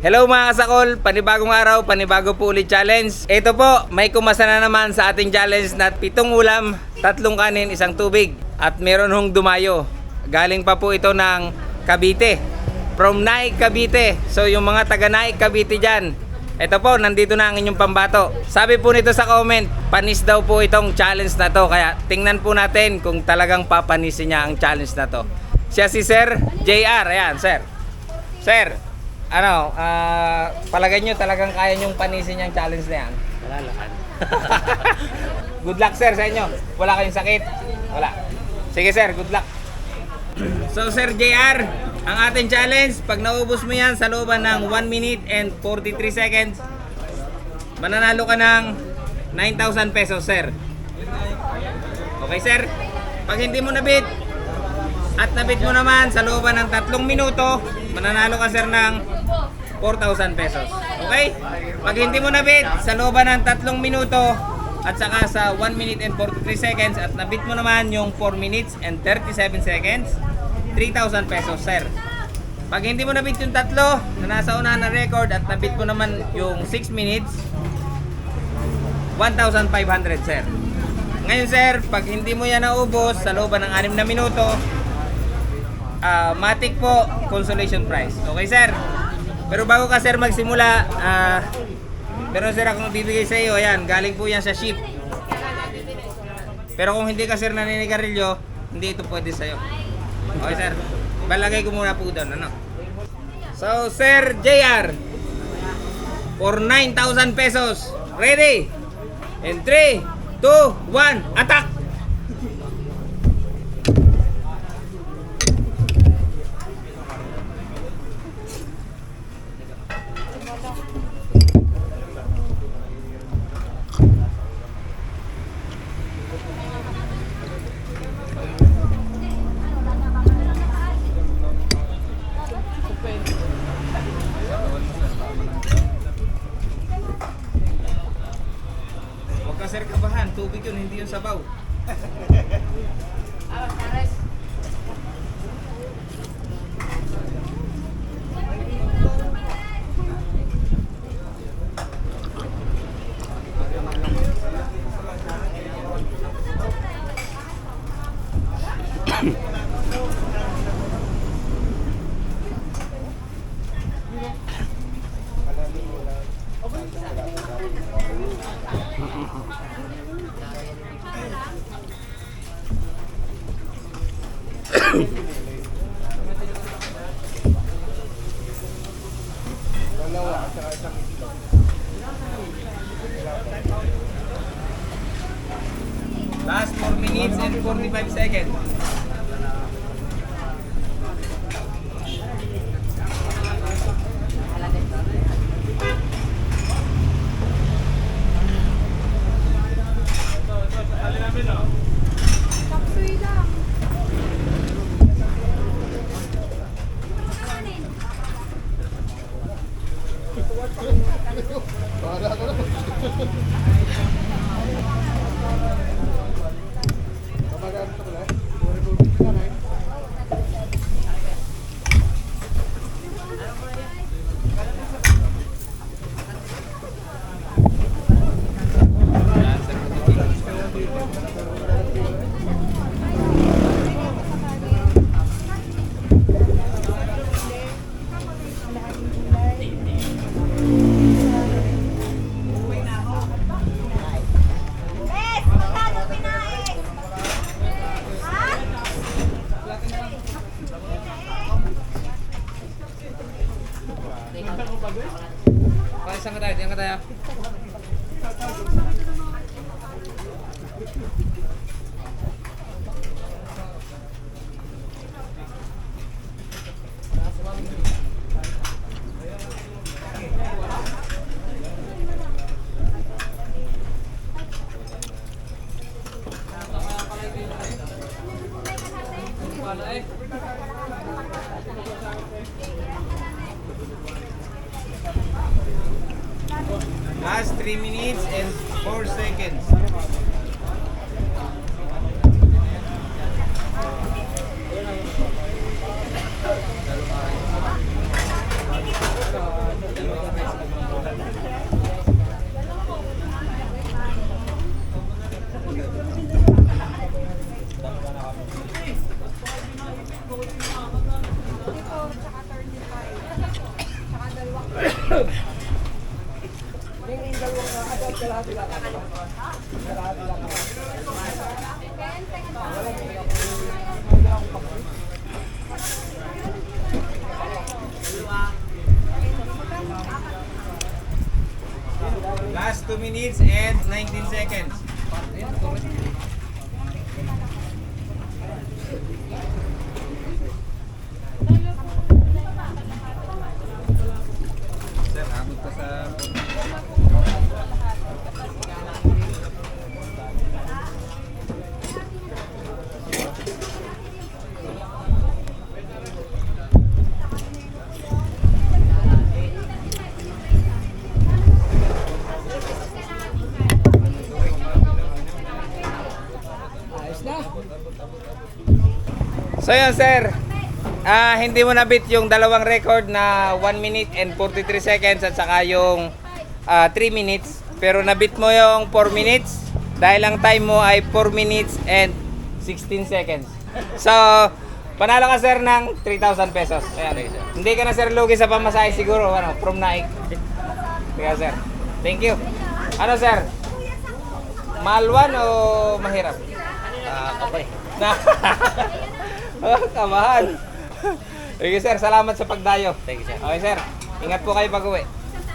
Hello mga kasakol, panibagong araw, panibago po ulit challenge. Ito po, may kumasa na naman sa ating challenge na pitong ulam, tatlong kanin, isang tubig. At meron hong dumayo. Galing pa po ito ng Cavite. From Naik, Cavite. So yung mga taga Naik, Cavite dyan, ito po, nandito na ang inyong pambato. Sabi po nito sa comment, panis daw po itong challenge na to. Kaya tingnan po natin kung talagang papanisin niya ang challenge na to. Siya si Sir JR. Ayan, Sir. Sir, ano, ah, palagay nyo talagang kaya nyong panisin yung challenge na yan? Malalakan. Good luck sir sa inyo. Wala kayong sakit? Wala. Sige sir, good luck. So Sir JR, ang ating challenge, pag naubos mo yan sa looban ng 1 minute and 43 seconds, mananalo ka ng 9,000 pesos sir. Okay sir? Pag hindi mo nabit, at nabit mo naman sa looban ng 3 minuto, mananalo ka sir ng 4,000 pesos. Okay? Pag hindi mo nabit sa looban ng 3 minuto at saka sa 1 minute and 43 seconds at nabit mo naman yung 4 minutes and 37 seconds, 3,000 pesos, sir. Pag hindi mo nabit yung tatlo na nasa unahan na record at nabit mo naman yung 6 minutes, 1,500, sir. Ngayon, sir, pag hindi mo yan naubos sa looban ng 6 na minuto, ah, matik po consolation prize. Okay, sir? Pero bago ka, sir, magsimula, ah, pero sir, akong bibigay sa iyo, ayan, galing po yan sa ship. Pero kung hindi ka, sir, naninigarilyo, hindi ito pwede sa iyo. Okay, sir? Balagay ko muna po doon, ano? So, Sir JR, for 9,000 pesos, ready? In 3, 2, 1, attack! Huwag ka sir kabahan, tubig yun, hindi yung sabaw. Last 4 minutes and 45 seconds. 笑う。Okay, saan ka tayo? Diyan ka tayo. Last 3 minutes and 4 seconds. Last 2 minutes and 19 seconds. So yun sir, ah hindi mo nabit yung dalawang record na 1 minute and 43 seconds at saka yung 3 minutes. Pero nabit mo yung 4 minutes dahil ang time mo ay 4 minutes and 16 seconds. So, panalo ka sir ng 3,000 pesos. Ayan. Hindi ka na sir lugi sa pamasahe siguro ano, from Naik. Kaya sir, thank you. Ano sir? Malwan o mahirap? Kapay. Na. oh, kamahan. Sige sir, salamat sa pagdayo. Thank you, sir. Okay sir, ingat po kayo pag uwi.